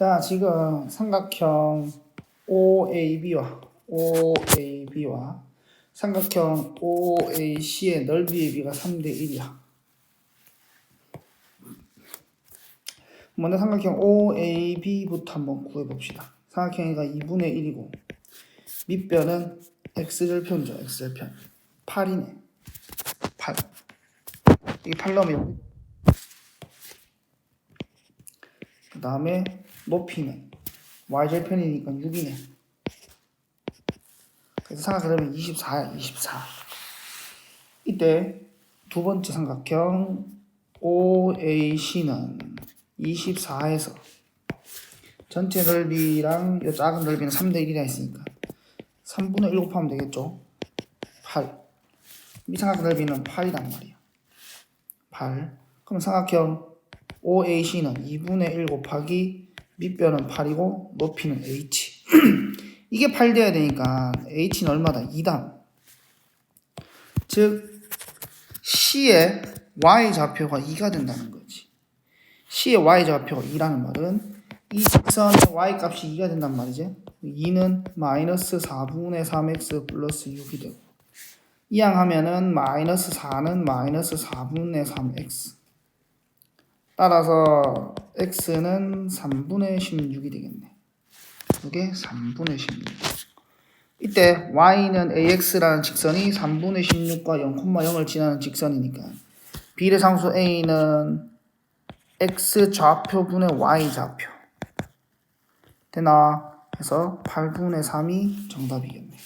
자, 지금 삼각형 OAB와 OAB와 삼각형 OAC의 넓이의 비가 3대 1이야. 먼저 삼각형 OAB부터 한번 구해봅시다. 삼각형이가 2분의 1이고 밑변은 x절편이죠. x절편. 8이네. 8. 이게 8 넣으면 그 다음에 높이는 y절편이니까 6이네. 그래서 삼각형은 24야. 24. 이때 두 번째 삼각형 OAC는 24에서 전체 넓이랑 이 작은 넓이는 3대 1이라 했으니까 3분의 1 곱하면 되겠죠? 8. 이 삼각형 넓이는 8이란 말이야. 8. 그럼 삼각형 OAC는 2분의 1 곱하기 밑변은 8이고 높이는 h. 이게 8 돼야 되니까 h는 얼마다? 2다. 즉 C의 y 좌표가 2가 된다는 거지. C의 y 좌표가 2라는 말은 이 직선의 y 값이 2가 된단 말이지. 2는 마이너스 4분의 3x 플러스 6이 되고 이항 하면은 마이너스 4는 마이너스 4분의 3x 따라서 x는 3분의 16이 되겠네. 이게 3분의 16. 이때 y는 ax라는 직선이 3분의 16과 0,0을 지나는 직선이니까 비례상수 a는 x 좌표분의 y 좌표 되나 해서 8분의 3이 정답이겠네.